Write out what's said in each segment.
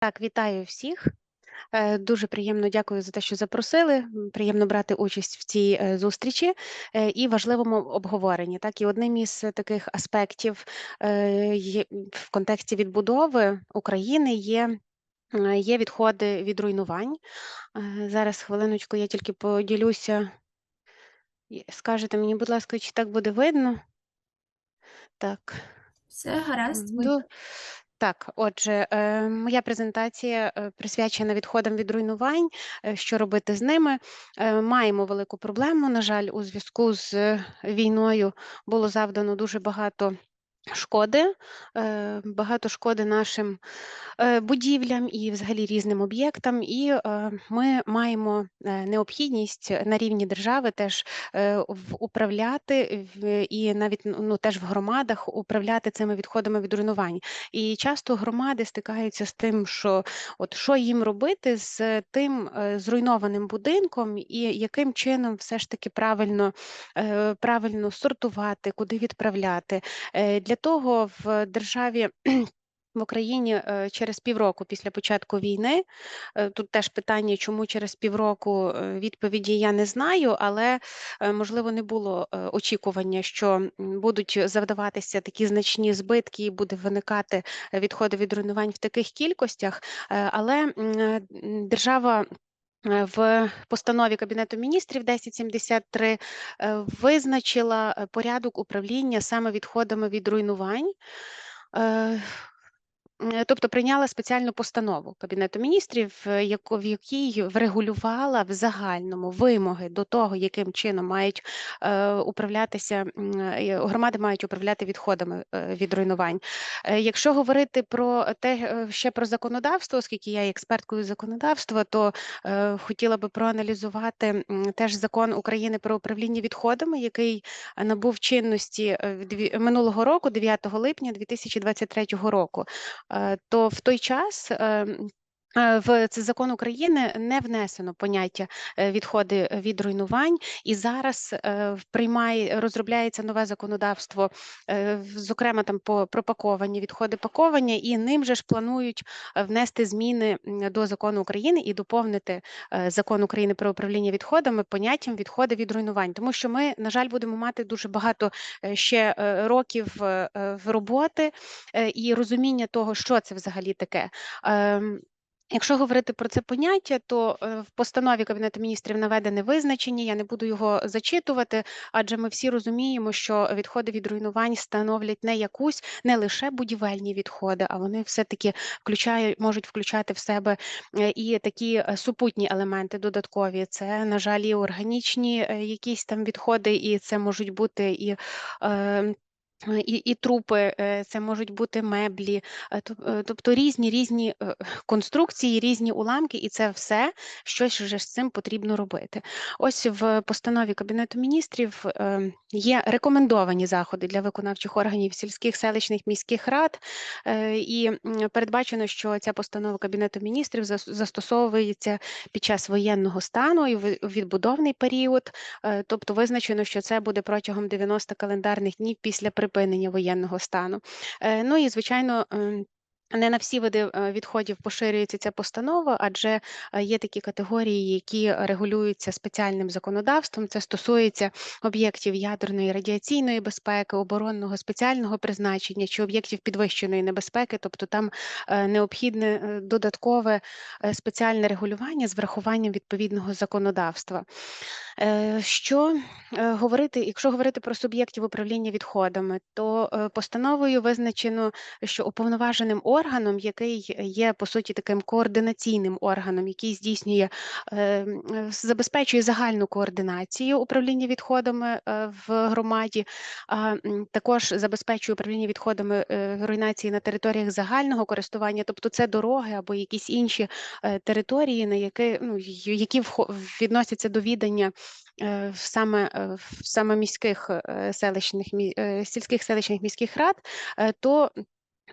Так, вітаю всіх. Е, Дуже приємно дякую за те, що запросили. Приємно брати участь в цій е, зустрічі е, і важливому обговоренні. Так, і одним із таких аспектів в контексті відбудови України є. Є відходи від руйнувань. Зараз хвилиночку, я тільки поділюся. Скажете мені, будь ласка, чи так буде видно? Так. Все гаразд, Так, отже, е, моя презентація е, присвячена відходам від руйнувань. е, Що робити з ними? Маємо велику проблему. На жаль, у зв'язку з війною було завдано дуже багато шкоди, е, багато шкоди нашим е, будівлям і взагалі різним об'єктам. І е, ми маємо необхідність на рівні держави теж управляти і навіть ну теж в громадах управляти цими відходами від руйнувань. І часто громади стикаються з тим, що от що їм робити з тим зруйнованим будинком, і яким чином все ж таки правильно, правильно сортувати, куди відправляти. Для того в державі. В Україні е, через півроку після початку війни е, тут теж питання, чому через півроку е, відповіді я не знаю, але можливо не було очікування, що будуть завдаватися такі значні збитки, і буде виникати відходи від руйнувань в таких кількостях. Але держава. Е, В постанові Кабінету міністрів 1073 е, визначила е, порядок управління саме відходами від руйнувань. Е, Тобто прийняла спеціальну постанову Кабінету міністрів, е, яко- в якій врегулювала в загальному вимоги до того, яким чином мають е, управлятися громади, мають управляти відходами від руйнувань. Якщо говорити про те, ще про законодавство, оскільки я є експерткою законодавства, то хотіла би проаналізувати теж закон України про управління відходами, який набув чинності минулого року, 9 липня 2023 року. Е, то в той час. Ем, е, В цей закон України не внесено поняття е, відходи від руйнувань, і зараз е, приймає розробляється нове законодавство, зокрема там по пропаковані відходи пакування, і ним же ж планують внести зміни до закону України і доповнити закон України про управління відходами поняттям відходи від руйнувань, тому що ми, на жаль, будемо мати дуже багато ще років роботи і розуміння того, що це взагалі таке. Якщо говорити про це поняття, то е, в постанові Кабінету міністрів наведене визначення, я не буду його зачитувати, адже ми всі розуміємо, що відходи від руйнувань становлять не якусь, не лише будівельні відходи, а вони все-таки включають, можуть включати в себе е, і такі е, супутні елементи додаткові. Це, на жаль, і органічні якісь там відходи, і це можуть бути і. е, і, і трупи, е, це можуть бути меблі, е, тоб- е, тобто різні різні е, конструкції, різні уламки, і це все щось вже з цим потрібно робити. Ось в постанові Кабінету міністрів е, є рекомендовані заходи для виконавчих органів сільських, селищних, міських рад, е, і передбачено, що ця постанова Кабінету міністрів застосовується під час воєнного стану і відбудовний період. Е, Тобто визначено, що це буде протягом 90 календарних днів після припинення воєнного стану. Е, Ну і звичайно. Не на всі види е, відходів поширюється ця постанова, адже е, є такі категорії, які регулюються спеціальним законодавством. Це стосується об'єктів ядерної радіаційної безпеки, оборонного спеціального призначення чи об'єктів підвищеної небезпеки, тобто там е, необхідне додаткове спеціальне регулювання з врахуванням відповідного законодавства. Що говорити, якщо говорити про суб'єктів управління відходами, то постановою визначено, що уповноваженим органом, який є по суті таким координаційним органом, який здійснює е, е, забезпечує загальну координацію управління відходами е, в громаді, а також забезпечує управління відходами руйнації на територіях загального користування, тобто це дороги або якісь інші території, на які ну які відносяться до відання саме саме міських селищних сільських селищних міських рад, то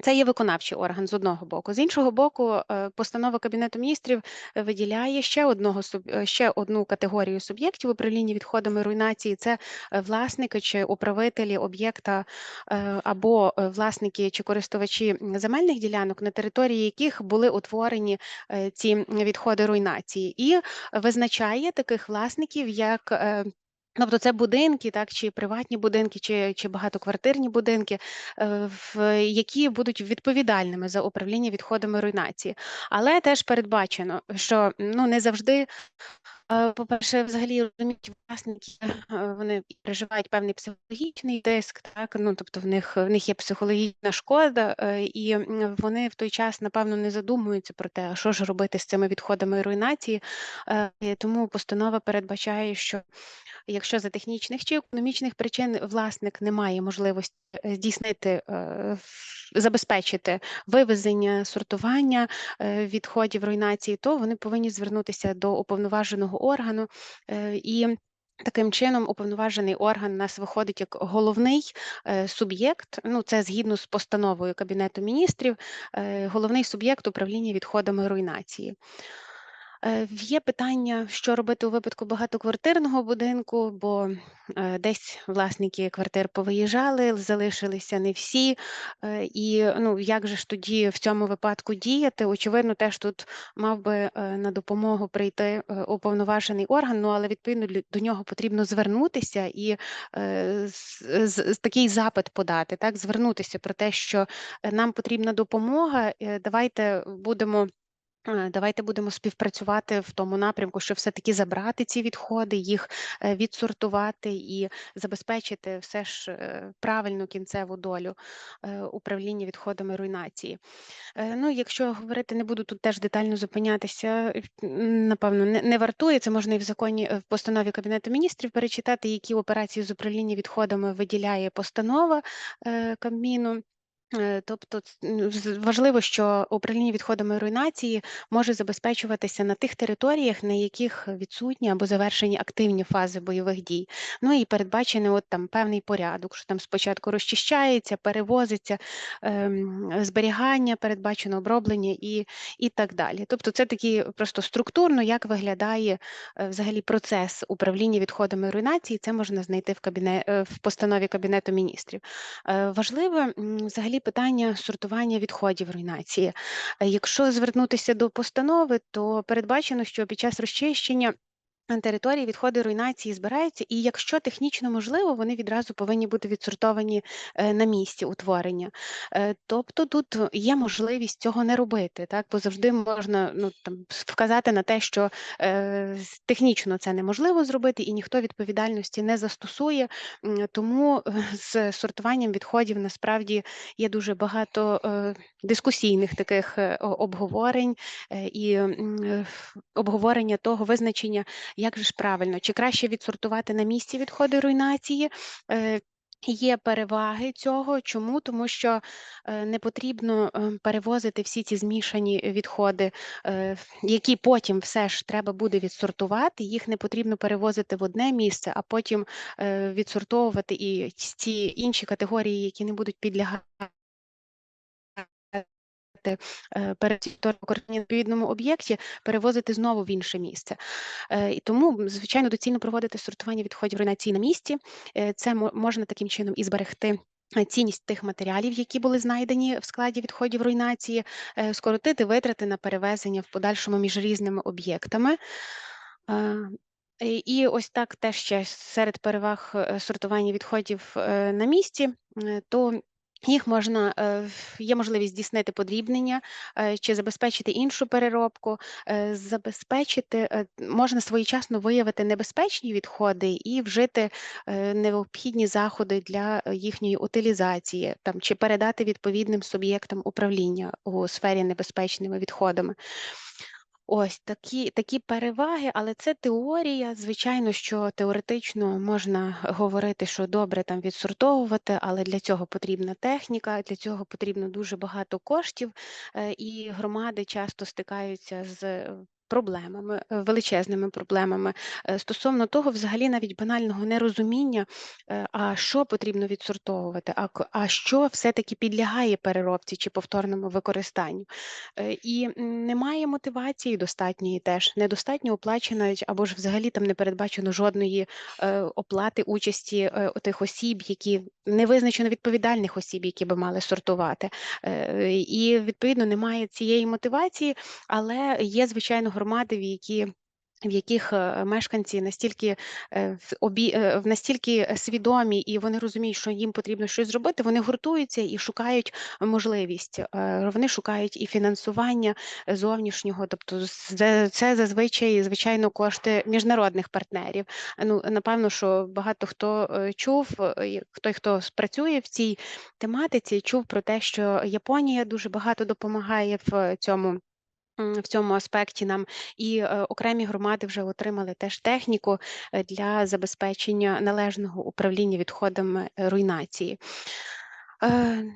Це є виконавчий орган з одного боку. З іншого боку, е, постанова Кабінету Міністрів виділяє ще одного е, ще одну категорію суб'єктів управління відходами руйнації. Це е, власники чи управителі об'єкта е, або е, власники чи користувачі земельних ділянок, на території яких були утворені е, ці відходи руйнації, і визначає таких власників як. Тобто це будинки, так, чи приватні будинки, чи чи багатоквартирні будинки, е, в які будуть відповідальними за управління відходами руйнації. Але теж передбачено, що ну не завжди, по-перше, взагалі розуміють власники, е, вони переживають певний психологічний тиск, так ну тобто в них в них є психологічна шкода, е, і вони в той час, напевно, не задумуються про те, що ж робити з цими відходами руйнації. Е, Тому постанова передбачає, що Якщо за технічних чи економічних причин власник не має можливості е, здійснити, е, забезпечити вивезення, сортування е, відходів руйнації, то вони повинні звернутися до уповноваженого органу е, і. Таким чином, уповноважений орган у нас виходить як головний е, суб'єкт. Ну, це згідно з постановою Кабінету міністрів, е, головний суб'єкт управління відходами руйнації. Е, Є питання, що робити у випадку багатоквартирного будинку, бо е, десь власники квартир повиїжджали, залишилися не всі. Е, І ну, як же ж тоді в цьому випадку діяти? Очевидно, теж тут мав би на допомогу прийти уповноважений орган, ну але відповідно до нього потрібно звернутися і з, такий запит подати, так, звернутися про те, що нам потрібна допомога. Давайте будемо. Е, Давайте будемо співпрацювати в тому напрямку, щоб все-таки забрати ці відходи, їх е, відсортувати і забезпечити все ж е, правильну кінцеву долю управління відходами руйнації. Ну, якщо говорити, не буду тут теж детально зупинятися, напевно, не, не вартує. Це можна і в законі в постанові Кабінету міністрів перечитати, які операції з управління відходами виділяє постанова Кабміну. Е, Тобто важливо, що управління відходами руйнації може забезпечуватися на тих територіях, на яких відсутні або завершені активні фази бойових дій. Ну і передбачений от там певний порядок, що там спочатку розчищається, перевозиться, ем, зберігання, передбачено оброблення і, і так далі. Тобто, це такі просто структурно, як виглядає е, взагалі процес управління відходами руйнації. Це можна знайти в кабіне е, в постанові Кабінету міністрів. Е, Важливе м, взагалі питання сортування відходів руйнації. Е, Якщо звернутися до постанови, то передбачено, що під час розчищення на території відходи руйнації збираються, і якщо технічно можливо, вони відразу повинні бути відсортовані е, на місці утворення. Е, Тобто тут є можливість цього не робити, так бо завжди можна ну там вказати на те, що е, технічно це неможливо зробити, і ніхто відповідальності не застосує. Тому е, з сортуванням відходів насправді є дуже багато е, дискусійних таких обговорень і е, обговорення того визначення як же ж правильно, чи краще відсортувати на місці відходи руйнації? Е, Є переваги цього. Чому? Тому що е, не потрібно е, перевозити всі ці змішані відходи, які потім все ж треба буде відсортувати. Їх не потрібно перевозити в одне місце, а потім відсортовувати і ці інші категорії, які не будуть підлягати е, перед використання на відповідному об'єкті, перевозити знову в інше місце. Е, І тому, звичайно, доцільно проводити сортування відходів руйнації на місці. Е, Це можна таким чином і зберегти. е, Цінність тих матеріалів, які були знайдені в складі відходів руйнації, е, скоротити витрати на перевезення в подальшому між різними об'єктами. Е, І ось так теж ще серед переваг е, сортування відходів е, на місці, е, то їх можна е, є можливість здійснити подрібнення е, чи забезпечити іншу переробку, е, забезпечити можна своєчасно виявити небезпечні відходи і вжити необхідні заходи для їхньої утилізації, там чи передати відповідним суб'єктам управління у сфері небезпечними відходами. Ось такі такі переваги, але це теорія. Звичайно, що теоретично можна говорити, що добре там відсортовувати, але для цього потрібна техніка, для цього потрібно дуже багато коштів, е, і громади часто стикаються з проблемами, е, величезними проблемами е, стосовно того, взагалі навіть банального нерозуміння, е, а що потрібно відсортовувати, а а що все-таки підлягає переробці чи повторному використанню. І немає мотивації достатньої теж, недостатньо оплаченої, або ж взагалі там не передбачено жодної оплати участі тих осіб, які не визначено відповідальних осіб, які би мали сортувати. І відповідно немає цієї мотивації, але є звичайно громади, в які. В яких е, мешканці настільки е, в обі е, настільки свідомі, і вони розуміють, що їм потрібно щось зробити, вони гуртуються і шукають можливість. Вони шукають і фінансування зовнішнього, тобто це зазвичай звичайно кошти міжнародних партнерів. Ну напевно, що багато хто чув, той, хто працює в цій тематиці, чув про те, що Японія дуже багато допомагає в цьому. В цьому аспекті нам і е, окремі громади вже отримали теж техніку е, для забезпечення належного управління відходами е, руйнації.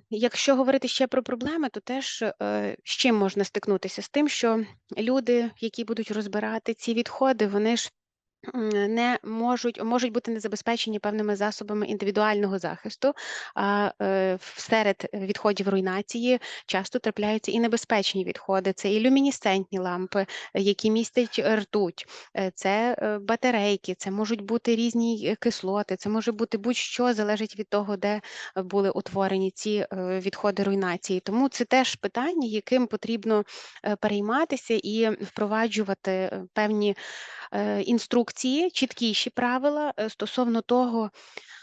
Якщо говорити ще про проблеми, то теж з чим можна стикнутися? З тим, що люди, які будуть розбирати ці відходи, вони ж не можуть можуть бути не забезпечені певними засобами індивідуального захисту, а е, серед відходів руйнації часто трапляються і небезпечні відходи. Це і люмінесцентні лампи, е, які містять ртуть, е, це батарейки, це можуть бути різні кислоти, це може бути будь-що залежить від того, де були утворені ці відходи руйнації. Тому це теж питання, яким потрібно перейматися і впроваджувати певні інструкції, чіткіші правила е, стосовно того,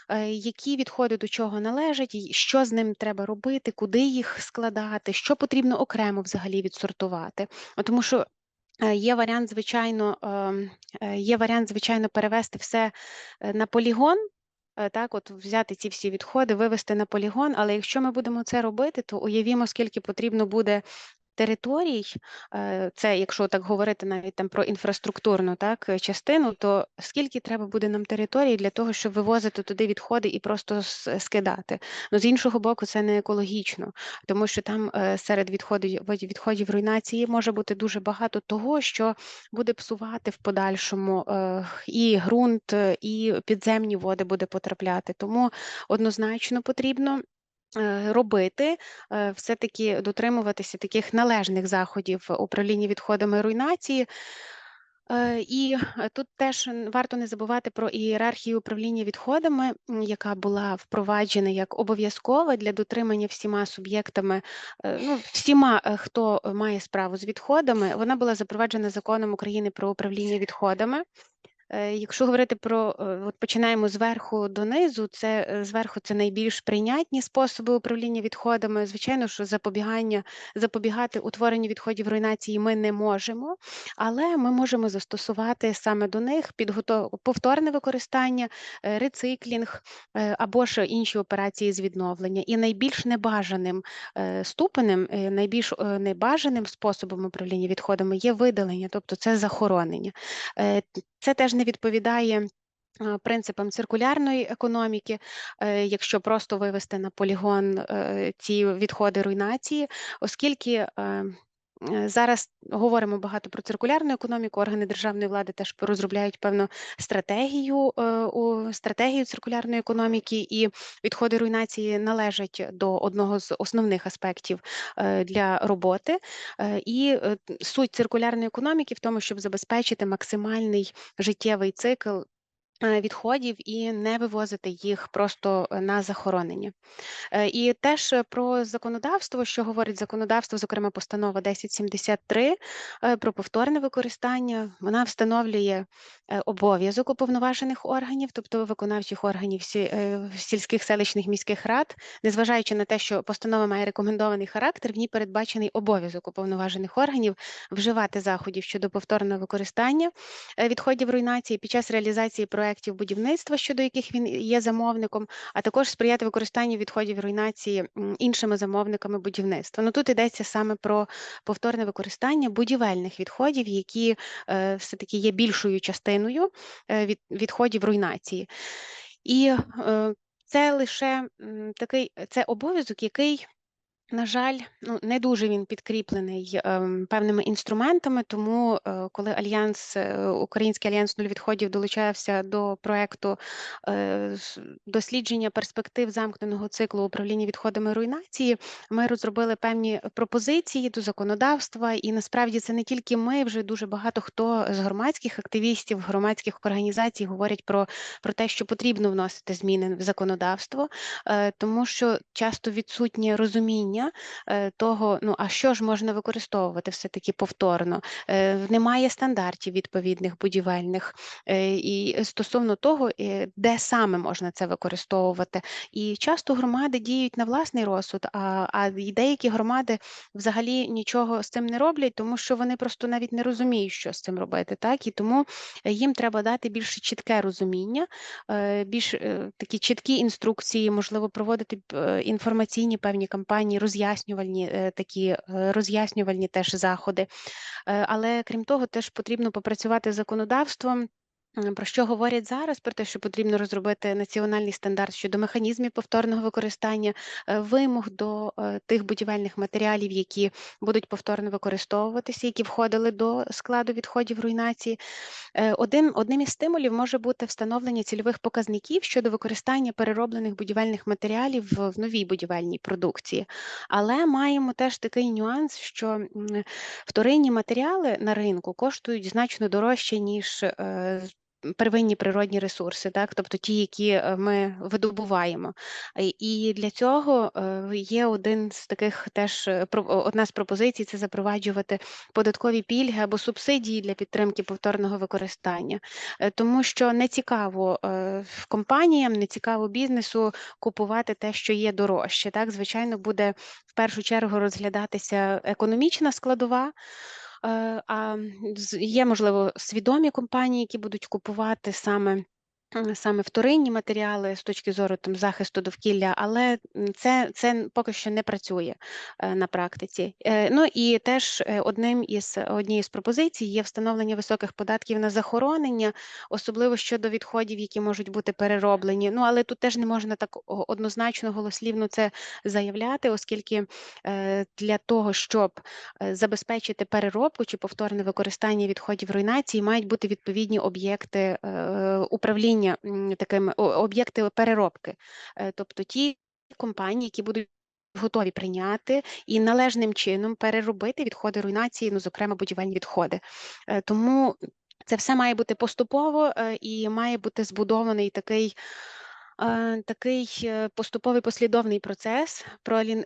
е, які відходи до чого належать, що з ним треба робити, куди їх складати, що потрібно окремо взагалі відсортувати. Тому що е, є варіант, звичайно, ем, е, є варіант, звичайно, перевести все е, на полігон. е, Так, от взяти ці всі відходи, вивести на полігон. Але якщо ми будемо це робити, то уявімо, скільки потрібно буде територій, е, це якщо так говорити навіть там про інфраструктурну так, е, частину, то скільки треба буде нам територій для того, щоб вивозити туди відходи і просто скидати? Ну, з іншого боку, це не екологічно, тому що там е, серед відходів відходів руйнації може бути дуже багато того, що буде псувати в подальшому і ґрунт, і підземні води буде потрапляти. Тому однозначно потрібно робити, е, все-таки дотримуватися таких належних заходів управління відходами руйнації. Е, І е, тут теж варто не забувати про ієрархію управління відходами, яка була впроваджена як обов'язкова для дотримання всіма суб'єктами, е, ну, всіма, е, хто має справу з відходами. Вона була запроваджена законом України про управління відходами. Е, Якщо говорити про е, от починаємо зверху донизу, це е, зверху це найбільш прийнятні способи управління відходами. Звичайно, що запобігання запобігати утворенню відходів руйнації ми не можемо, але ми можемо застосувати саме до них підготов... повторне використання, рециклінг або ж інші операції з відновлення. І найбільш небажаним ступенем, найбільш небажаним способом управління відходами є видалення, тобто це захоронення. Це теж не відповідає. е, Принципам циркулярної економіки, е, якщо просто вивести на полігон е, ці відходи руйнації, оскільки зараз говоримо багато про циркулярну економіку, органи державної влади теж розробляють певну стратегію е, стратегію циркулярної економіки, і відходи руйнації належать до одного з основних аспектів е, для роботи. Е, І е, суть циркулярної економіки в тому, щоб забезпечити максимальний життєвий цикл е, відходів і не вивозити їх просто е, на захоронення. Е, І теж е, про законодавство, що говорить законодавство, зокрема постанова 1073 е, про повторне використання, вона встановлює е, обов'язок уповноважених органів, тобто виконавчих органів е, сільських селищних міських рад, незважаючи на те, що постанова має рекомендований характер, в ній передбачений обов'язок уповноважених органів вживати заходів щодо повторного використання е, відходів руйнації під час реалізації проєктів будівництва, щодо яких він є замовником, а також сприяти використанню відходів руйнації іншими замовниками будівництва. Ну тут йдеться саме про повторне використання будівельних відходів, які е, все-таки є більшою частиною е, від, відходів руйнації. І е, це лише такий це обов'язок, який На жаль, ну, не дуже він підкріплений, ем, певними інструментами, тому, е, коли альянс, е, Український альянс нуль відходів долучався до проекту, е, дослідження перспектив замкненого циклу управління відходами руйнації, ми розробили певні пропозиції до законодавства. І насправді це не тільки ми, вже дуже багато хто з громадських активістів, громадських організацій говорять про, про те, що потрібно вносити зміни в законодавство, е, тому що часто відсутнє розуміння е, того, ну а що ж можна використовувати все-таки повторно. Е, Немає стандартів відповідних будівельних е, і стосовно того, де саме можна це використовувати. І часто громади діють на власний розсуд, а, а деякі громади взагалі нічого з цим не роблять, тому що вони просто навіть не розуміють, що з цим робити. Так і тому їм треба дати більш чітке розуміння, більш такі чіткі інструкції, можливо, проводити інформаційні певні кампанії, роз'яснювальні е, такі е, роз'яснювальні теж заходи. Е, Але крім того, теж потрібно попрацювати з законодавством. Про що говорять зараз? Про те, що потрібно розробити національний стандарт щодо механізмів повторного використання, е, вимог до е, тих будівельних матеріалів, які будуть повторно використовуватися, які входили до складу відходів руйнації. Е, Один, одним із стимулів може бути встановлення цільових показників щодо використання перероблених будівельних матеріалів в новій будівельній продукції. Але маємо теж такий нюанс, що вторинні матеріали на ринку коштують значно дорожче, ніж первинні природні ресурси, так? тобто ті, які е, ми видобуваємо. І для цього е, є один з таких теж е, одна з пропозицій це запроваджувати податкові пільги або субсидії для підтримки повторного використання, тому що не цікаво компаніям, не цікаво бізнесу купувати те, що є дорожче. Так, звичайно, буде в першу чергу розглядатися економічна складова. Е, А є, можливо, свідомі компанії, які будуть купувати саме Саме вторинні матеріали з точки зору там захисту довкілля, але це, це поки що не працює е, на практиці. Е, Ну і теж е, одним із однією з пропозицій є встановлення високих податків на захоронення, особливо щодо відходів, які можуть бути перероблені. Ну але тут теж не можна так однозначно голослівно це заявляти, оскільки е, для того, щоб е, забезпечити переробку чи повторне використання відходів руйнації, мають бути відповідні об'єкти е, управління такими об'єкти переробки, Е, тобто ті компанії, які будуть готові прийняти і належним чином переробити відходи руйнації, ну зокрема будівельні відходи. Е, Тому це все має бути поступово е, і має бути збудований такий Такий е, поступовий послідовний процес,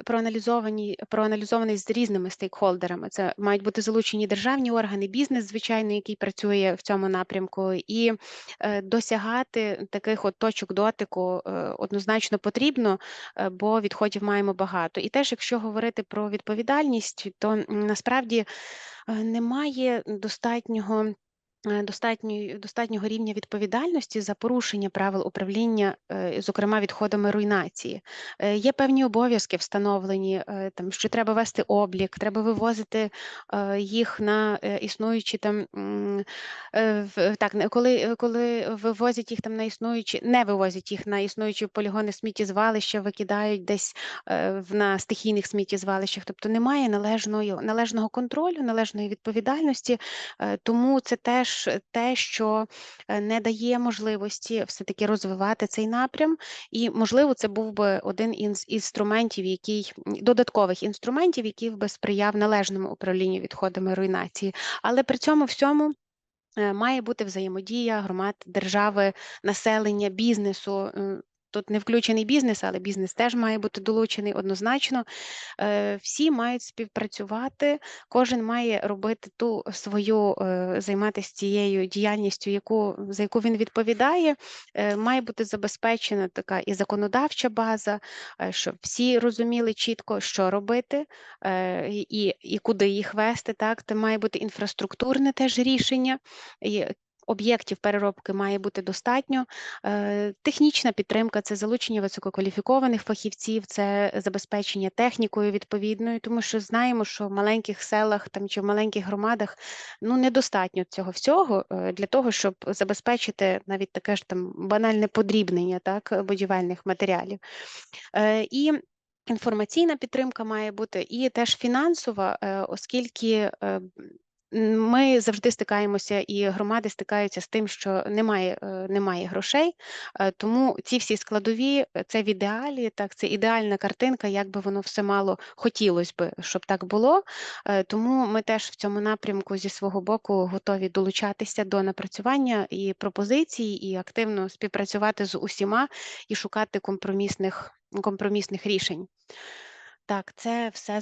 проаналізований, проаналізований з різними стейкхолдерами. Це мають бути залучені державні органи, бізнес, звичайно, який працює в цьому напрямку, і е, досягати таких от точок дотику е, однозначно потрібно, бо відходів маємо багато. І теж, якщо говорити про відповідальність, то насправді немає достатнього. Е, Достатньої достатнього рівня відповідальності за порушення правил управління, е, зокрема відходами руйнації. Е, Є певні обов'язки встановлені, там що треба вести облік, треба вивозити їх на існуючі там так, коли, коли вивозять їх там на існуючі, не вивозять їх на існуючі полігони сміттєзвалища, викидають десь на стихійних сміттєзвалищах. Тобто немає належної належного контролю, належної відповідальності. Тому це теж те, що е, не дає можливості все-таки розвивати цей напрям. І, можливо, це був би один із інструментів, який додаткових інструментів, який би сприяв належному управлінню відходами руйнації. Але при цьому всьому. е, Має бути взаємодія громад, держави, населення, бізнесу. Тут не включений бізнес, але бізнес теж має бути долучений однозначно. Е, Всі мають співпрацювати, кожен має робити ту свою, е, займатися цією діяльністю, яку, за яку він відповідає. Е, Має бути забезпечена така і законодавча база, щоб всі розуміли чітко, що робити і, і куди їх вести. Так, Це має бути інфраструктурне теж рішення. І Об'єктів переробки має бути достатньо. Е, Технічна підтримка це залучення висококваліфікованих фахівців, це забезпечення технікою відповідною, тому що знаємо, що в маленьких селах там чи в маленьких громадах ну недостатньо цього всього е, для того, щоб забезпечити навіть таке ж там банальне подрібнення так будівельних матеріалів. Е, І Інформаційна підтримка має бути і теж фінансова, оскільки, ми завжди стикаємося, і громади стикаються з тим, що немає, е, немає грошей. Е, тому ці всі складові, е, це в ідеалі, так, це ідеальна картинка, як би воно все мало хотілось би, щоб так було. Тому ми теж в цьому напрямку зі свого боку готові долучатися до напрацювання і пропозицій, і активно співпрацювати з усіма, і шукати компромісних компромісних рішень. Так, це все